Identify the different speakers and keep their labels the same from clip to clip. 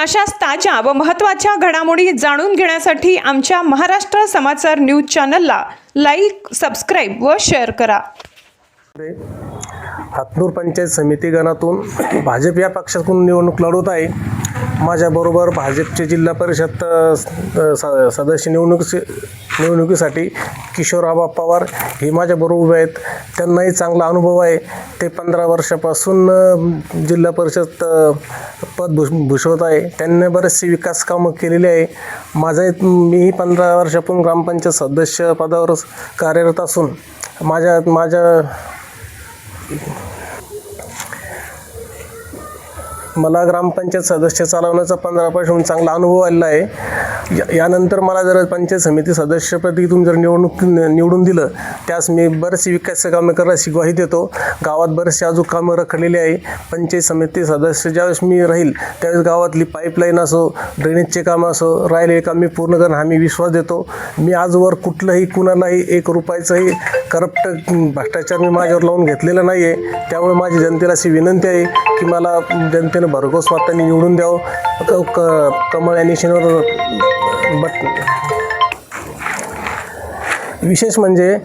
Speaker 1: अशाच ताज्या व महत्त्वाच्या घडामोडी जाणून घेण्यासाठी आमच्या महाराष्ट्र समाचार न्यूज चॅनलला लाईक सबस्क्राईब व शेअर करा.
Speaker 2: हातनूर पंचायत समिती गणातून भाजप या पक्षातून निवडणूक लढवत आहे. माझ्याबरोबर भाजपचे जिल्हा परिषद स- सदस्य निवडणूक निवडणुकीसाठी किशोरआबा पवार हे माझ्याबरोबर उभे आहेत. त्यांनाही चांगला अनुभव आहे. ते पंधरा वर्षापासून जिल्हा परिषद पद भूष भूषवत आहे. त्यांनी बरेचसे विकास कामं केलेली आहे. माझाही मीही पंधरा वर्षापासून ग्रामपंचायत सदस्य पदावर कार्यरत असून माझ्या माझ्या मला ग्रामपंचायत सदस्य चालवण्याचा पंधरा वर्षाहून चांगला अनुभव आलेला आहे. या- यानंतर मला जर पंचायत समिती सदस्यपदीतून जर निवडणूक निवडून दिलं त्यास मी बरेचसे विकास कामे करायला ग्वाही देतो. गावात बरेचसे अजून कामं रखडलेली आहे. पंचायत समिती सदस्य ज्यावेळेस मी राहील त्यावेळेस गावातली पाईपलाईन असो ड्रेनेजचे कामं असो राहिले काम मी पूर्ण करणं हा मी विश्वास देतो. मी आजवर कुठलंही कुणालाही एक रुपयाचंही करप्ट भ्रष्टाचार मी माझ्यावर लावून घेतलेला नाही आहे त्यामुळे माझी जनतेला अशी विनंती आहे की मला जनतेनं भरघोस मतांनी निवडून द्यावं. क- क- कमळ या निशाणीवर बट विशेष म्हणजे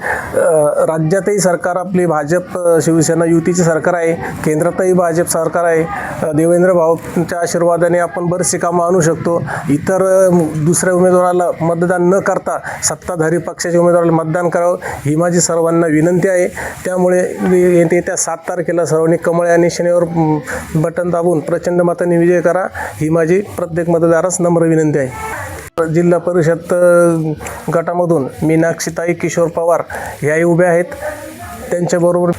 Speaker 2: राज्यातही सरकार आपली भाजप शिवसेना युतीचे सरकार आहे. केंद्रातही भाजप सरकार आहे. देवेंद्र भाऊच्या आशीर्वादाने आपण बरेचसे कामं आणू शकतो. इतर दुसऱ्या उमेदवाराला मतदान न करता सत्ताधारी पक्षाच्या उमेदवाराला मतदान करावं ही माझी सर्वांना विनंती आहे. त्यामुळे मी येते- येत्या सात तारखेला सर्वांनी कमळ आणि शनिवार बटन दाबून प्रचंड मताने विजय करा. ही माझी प्रत्येक मतदारास नम्र विनंती आहे. जिल्हा परिषद गटामधून मीनाक्षीताई किशोर पवार ह्याही उभ्या आहेत. त्यांच्याबरोबर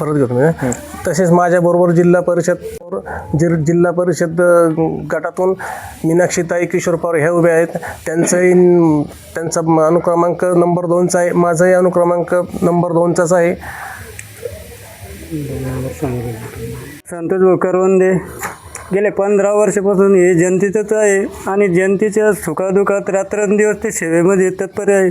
Speaker 2: परत घेतो मी तसेच माझ्याबरोबर जिल्हा परिषद जि जिल्हा परिषद गटातून मीनाक्षीताई किशोर पवार ह्या उभ्या आहेत. त्यांचंही त्यांचा अनुक्रमांक नंबर दोनचा आहे. माझाही अनुक्रमांक नंबर दोनचाच आहे.
Speaker 3: संतोष भाऊ करवंदे गेले पंधरा वर्षापासून हे जनतेचंच आहे आणि जनतेच्या सुखादुखात रात्रंदिवस ते सेवेमध्ये तत्पर आहे.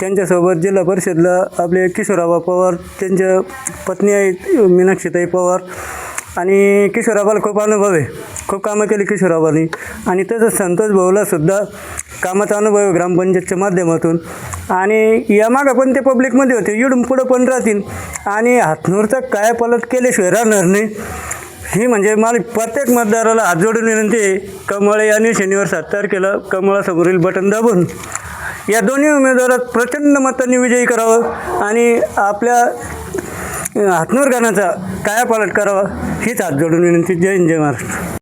Speaker 3: त्यांच्यासोबत जिल्हा परिषदला आपले किशोराबा पवार त्यांच्या पत्नी आहेत मीनाक्षीताई पवार आणि किशोराबाला खूप अनुभव आहे. खूप कामं केली किशोराबानी. आणि तसंच संतोष भाऊला सुद्धा कामाचा अनुभव आहे ग्रामपंचायतच्या माध्यमातून. आणि यामागं पण ते पब्लिकमध्ये होते. इडून पुढं पण राहतील. आणि हातनूरचा काय पलट केल्याशिवाय राहणार नाही. ही म्हणजे मला प्रत्येक मतदाराला हात जोडून विनंती आहे. यांनी शनिवार सात तारखेला कमळासमोरील बटन दाबून. या दोन्ही उमेदवारात प्रचंड मतांनी विजयी करावं आणि आपल्या हातनूर गाण्याचा कायापालट करावा हीच हात जोडून विनंती. जय हिंद जय महाराष्ट्र.